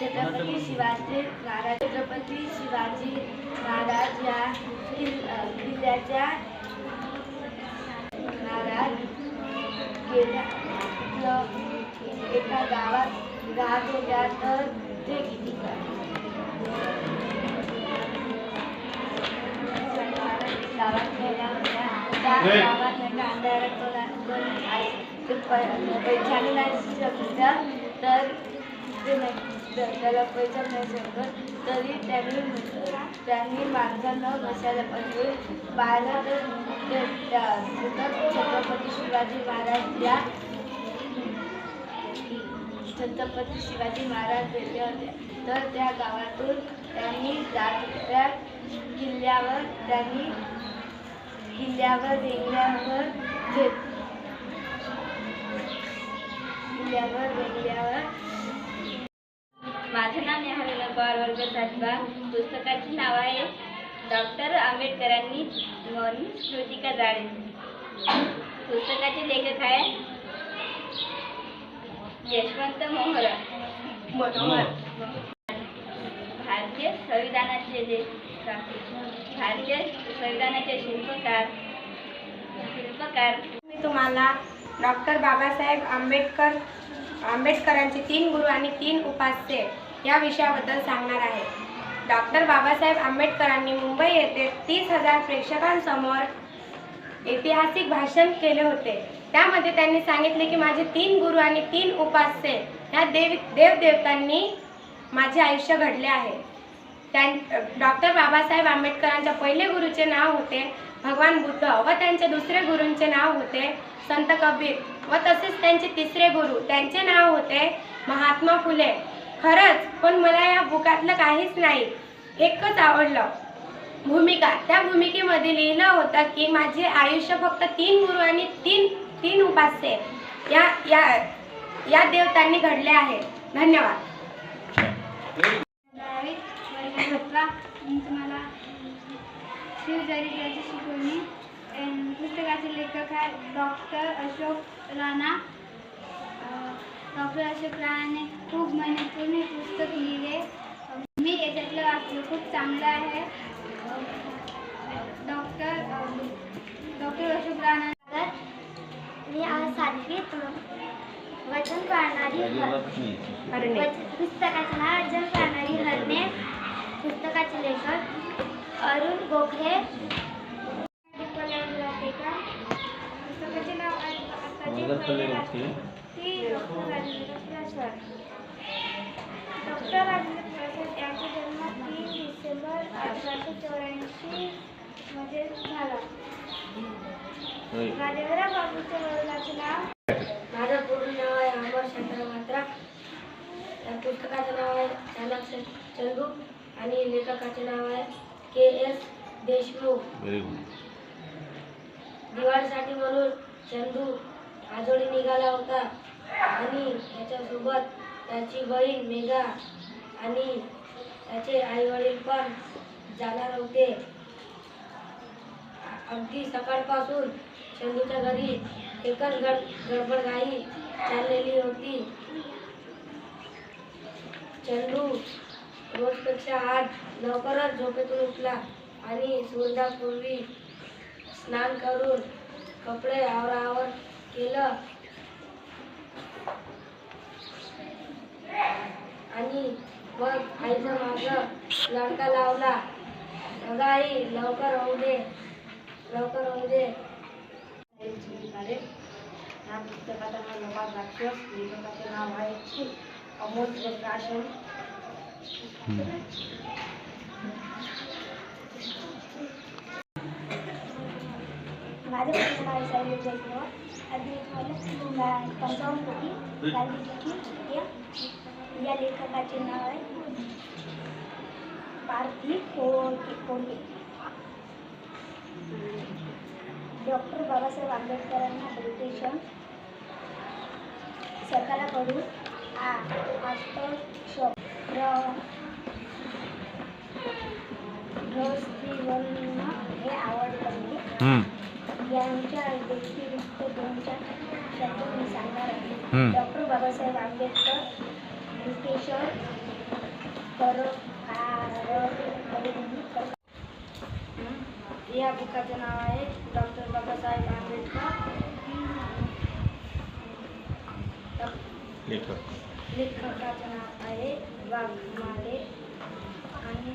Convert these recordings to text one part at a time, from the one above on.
छत्रपती शिवाजी महाराज छत्रपती शिवाजी महाराज या किल्ल्याच्या महाराज गेल्या. एका गावात राहत होत्या तर ते त्या गावात एका अंधारात दोन- दोन आई- ते प- पैशाने नाही शकत तर ते नाही तर त्याला पैसा नाही शकत तरी त्यांनी त्यांनी माणसांना बसायला पाहिजे पाहिलं तर ते- त्या- तिथं छत्रपती शिवाजी महाराज या छत्रपती शिवाजी महाराज गेले होते. तर त्या गावातून त्यांनी जात किल्ल्यावर त्यांनी किल्ल्यावर वेगळ्यावर घेत. किल्ल्यावर वेगळ्यावर माझं नाव नेहा पवार वर्ग सातवा. पुस्तकाचे नाव आहे डॉक्टर आंबेडकरांनी म्हणून स्मृतिका जाळे पुस्तकाचे लेखक आहे यशवंत मोहरा. मनोहर भारतीय संविधानाचे जे भारतीय संविधानाचे शिल्पकार शिल्पकार. मी तुम्हाला डॉक्टर बाबासाहेब आंबेडकर आंबेडकरांचे तीन गुरु आणि तीन उपास्य या विषयाबद्दल सांगणार आहे. डॉक्टर बाबासाहेब आंबेडकरांनी मुंबई येथे तीस हजार प्रेक्षकांसमोर ऐतिहासिक भाषण केले होते. त्यामध्ये त्यांनी सांगितले की माझे तीन गुरु आणि तीन उपास्य ह्या देव देवदेवतांनी माझे आयुष्य घडले आहे. त्यां डॉक्टर बाबासाहेब आंबेडकरांच्या पहिले गुरुचे नाव होते भगवान बुद्ध व त्यांचे दुसरे गुरूंचे नाव होते संत कबीर व तसेच त्यांचे तिसरे गुरु त्यांचे नाव होते महात्मा फुले. खरंच पण मला या बुकातलं काहीच नाही. एकच आवडलं. भूमिका. त्या भूमिकेमध्ये लिहिलं होतं की माझे आयुष्य फक्त तीन गुरु आणि तीन तीन उपास्य या या या देवतांनी घडले आहे. धन्यवाद. डॉक्टर अशोक राणा. डॉक्टर अशोक राणाने खूप मेहनतपूर्ण हे पुस्तक लिहिले. मी याच्यातलं वाचलं खूप चांगलं आहे. Doctor doctor Ashok Rana. मी आज सातवीत वचन वच- पुस्तकाचे नाव वचन पाळणारी हरणे. पुस्तकाचे लेखक अरुण गोखले पुस्तकाचे नाव आहे आताचे पहिले राष्ट्र ती डॉक्टर राजेंद्र प्रसाद. डॉक्टर राजेंद्र प्रसाद यांचा जन्म तीन डिसेंबर अठराशे चौऱ्याऐंशी मध्ये झाला. राजेंद्र बाबूच्या वडिलाचे नाव? माझं पूर्ण नाव आहे अमर शंकर मात्रा. या पुस्तकाचं नाव आहे चाणक चंदू आणि लेखकाचे नाव आहे के एस देशमुख. दिवाळीसाठी म्हणून चंदू आजोळी निघाला होता. आणि त्याच्यासोबत त्याची बहीण मेघा आणि त्याचे आईवडील पण जाणार होते. अगदी सकाळपासून चंदूच्या घरी एकच गड गडबडघाई चाललेली होती. चंदू रोजपेक्षा आज लवकरच झोपेतून उठला आणि सूर्यापूर्वी स्नान करून कपडे आवरावर केलं. आणि मग आईचं माझं लडका लावला. अगं आई लवकर होऊ दे. लवकर होऊ दे. या पुस्तकाचा नाव नवाब राक्षस लेखकाचे नाव आहे अमोल प्रकाशन माझे पूर्ण नाव साहेब जयकुमार आधी मला पंचावन्न कोटी गांधीजीची या या लेखकाचे नाव आहे पार्थिव कोळके कोल्हे डॉक्टर बाबासाहेब आंबेडकरांना ब्रिटिश सरकाराकडून आ हस्तक्षेप भ्रष्टीवर्ण हे आवडले हम्म. यांच्या व्यतिरिक्त शब्द मी सांगणार आहे. डॉक्टर बाबासाहेब आंबेडकर विश्वेश्वर कर या बुकाचं नाव आहे डॉक्टर बाबासाहेब आंबेडकर. लेखक. लेखकाचं नाव आहे वाघमारे. आणि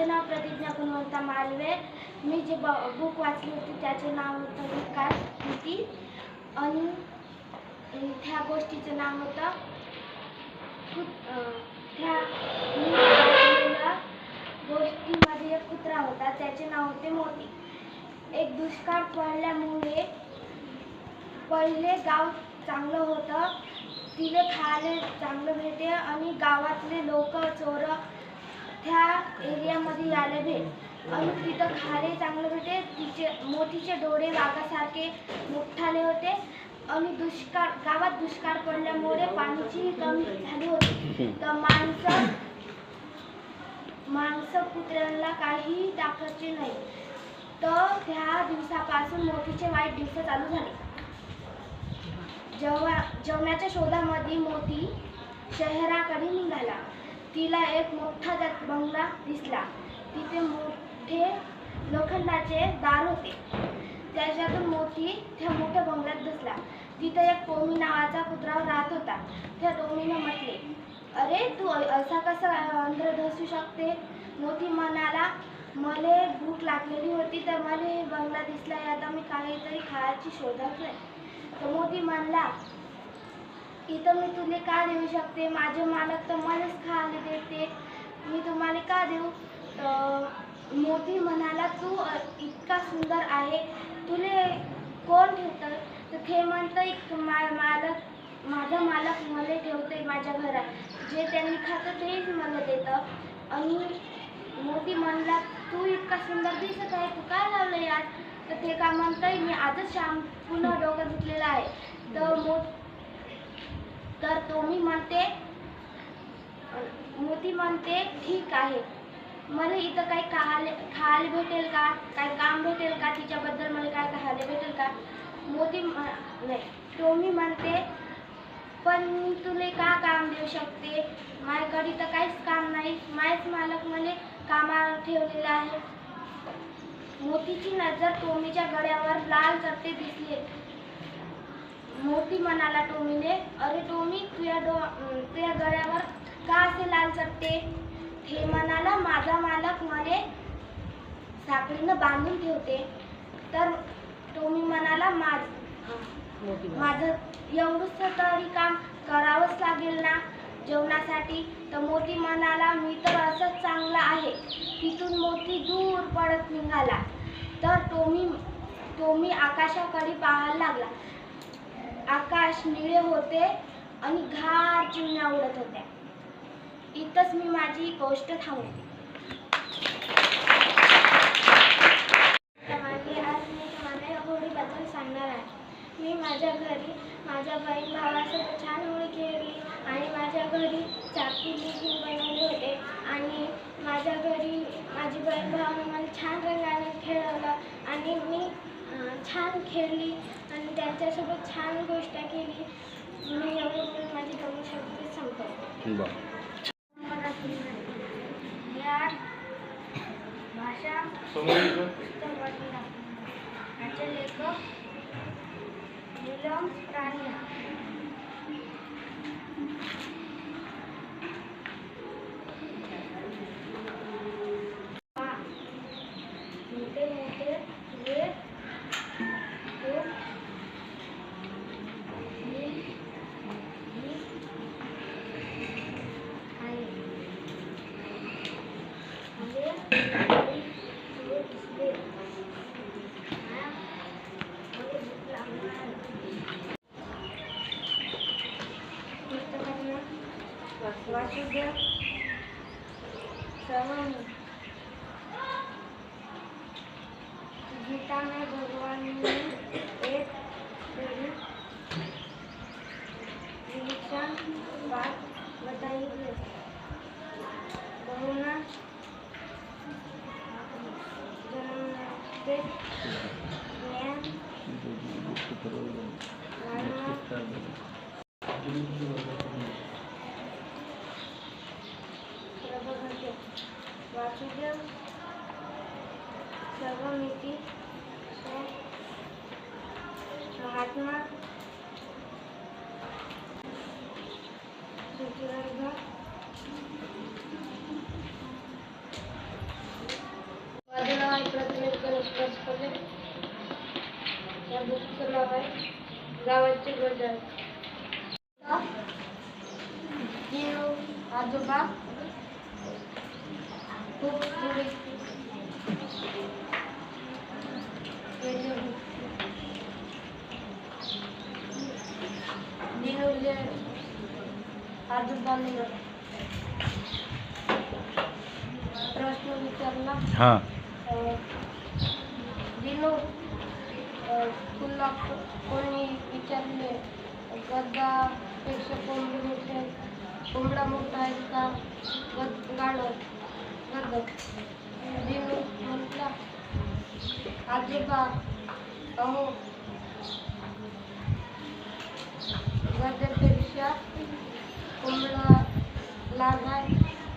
माझं नाव प्रतिज्ञा गुणवंता मालवे. मी जे ब बुक वाचली होती त्याचे नाव होतं विकास कृती आणि त्या गोष्टीचं नाव होतं त्या गोष्टीमध्ये एक कुत्रा होता. त्याचे नाव होते मोती. एक दुष्काळ पडल्यामुळे पहिले गाव चांगलं होतं. तिले खायला चांगलं भेटे आणि गावातले लोक चोर त्या एरियामध्ये यायला भेट. आणि तिथं खाले चांगलं भेटे. तिचे मोठीचे डोळे वाघासारखे मोठाले होते. आणि दुष्काळ गावात दुष्काळ पडल्यामुळे पाण्याची कमी झाली होती. तर माणसं माणसं कुत्र्यांना काही दाखवायचे नाही. तर त्या दिवसापासून मोठीचे वाईट दिवस चालू झाले. जेव्हा जेवणाच्या शोधामध्ये मोती शहराकडे निघाला. तिला एक मोठा जात बंगला दिसला. तिथे मोठे लोखंडाचे दार होते. त्याच्यातून मोठी त्या मोठ्या बंगल्यात बसला. तिथे एक टोमी नावाचा कुत्रा राहत होता. त्या टोमीने म्हटले अरे तू असा कसा अंधर धसू शकते? मोठी मनाला मला भूक लागलेली होती तर मला हे बंगला दिसला आता मी काहीतरी खायची शोधत नाही तर मोठी म्हणला इथं मी तुले का देऊ शकते? माझे मालक तर मलाच खायला देते. मी तुम्हाला का देऊ? मोती म्हणाला तू इतका सुंदर आहे. तुले कोण ठेवतं? तर ते म्हणतं "एक मा मालक माझा मालक मला ठेवते माझ्या घरात. जे त्यांनी खातं तेच मला देतं. आणि मोती म्हणला तू इतका सुंदर दिसत आहे. तू काय लावलं यार? तर ते का म्हणतंय मी आजच शॅम्पूनं डोकं धुतलेलं आहे. तर मो तर तो मी म्हणते मोती म्हणते ठीक आहे. मला इथं काही खायला खायला भेटेल का? काय काम भेटेल का? तिच्याबद्दल मला काय खायला भेटेल का? मोती नाही. टोमी म्हणते पण मी तुले का काम देऊ शकते? माझ्याकडे तर काहीच काम नाही. माझ्याच मालक मला कामावर ठेवलेलं आहे. मोतीची नजर टोमीच्या गळ्यावर लाल चट्टे दिसले. मोती म्हणाला टोमीने अरे टोमी तुझ्या डो अं, तुझ्या गळ्यावर का असे लाल चट्टे हे म्हणाला माझा मालक मला साखळीनं बांधून ठेवते. तर टोमी म्हणाला माझ माझं एवढंच तरी काम करावंच लागेल ना जेवणासाठी? तर मोती म्हणाला मी तर असंच चांगला आहे. तिथून मोती दूर पडत निघाला. तर टोमी टोमी आकाशाकडे पाहायला लागला. आकाश निळे होते आणि घार चिमण्या उडत होत्या. इथंच मी माझी गोष्ट थांबवते आणि आज मी तुम्हाला होळीबद्दल सांगणार आहे मी माझ्या घरी माझ्या बहीण भावासोबत छान होळी खेळली आणि माझ्या घरी चाकू देखील बनवले होते. आणि माझ्या घरी माझी बहीण भावाने मला छान रंगाने खेळवलं आणि मी छान खेळली आणि त्यांच्यासोबत छान गोष्ट केली. मी एवढं बोलून माझी दोन शब्द सांगतो बरं. या भाषा याचे लेखक वासुदेव श्रवण गीता में भगवान ने एक बड़ी विलक्षण बात बताई है करुणा जन्मते ज्ञान वासुदेव सर्वमिती महात्मा कसपले या बुकचं नाव आहे गावाचे गजर. आजोबा खूप जुने गेले दिनूले आजोबाने प्रश्न विचारला हां. तुला कोणी विचारले गद्दापेक्षा कोंबडी मोठे कोंबडा मोठा आहे का गद गाढव? गद्द दिनू म्हटला आजोबा अहो गद्यापेक्षा कोंबडा लहान आहे गद्द मोठा आहे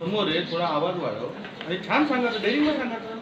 समोर आहे थोडा आवाज वाढव. आणि छान सांगायचं डेरिंगला सांगायचं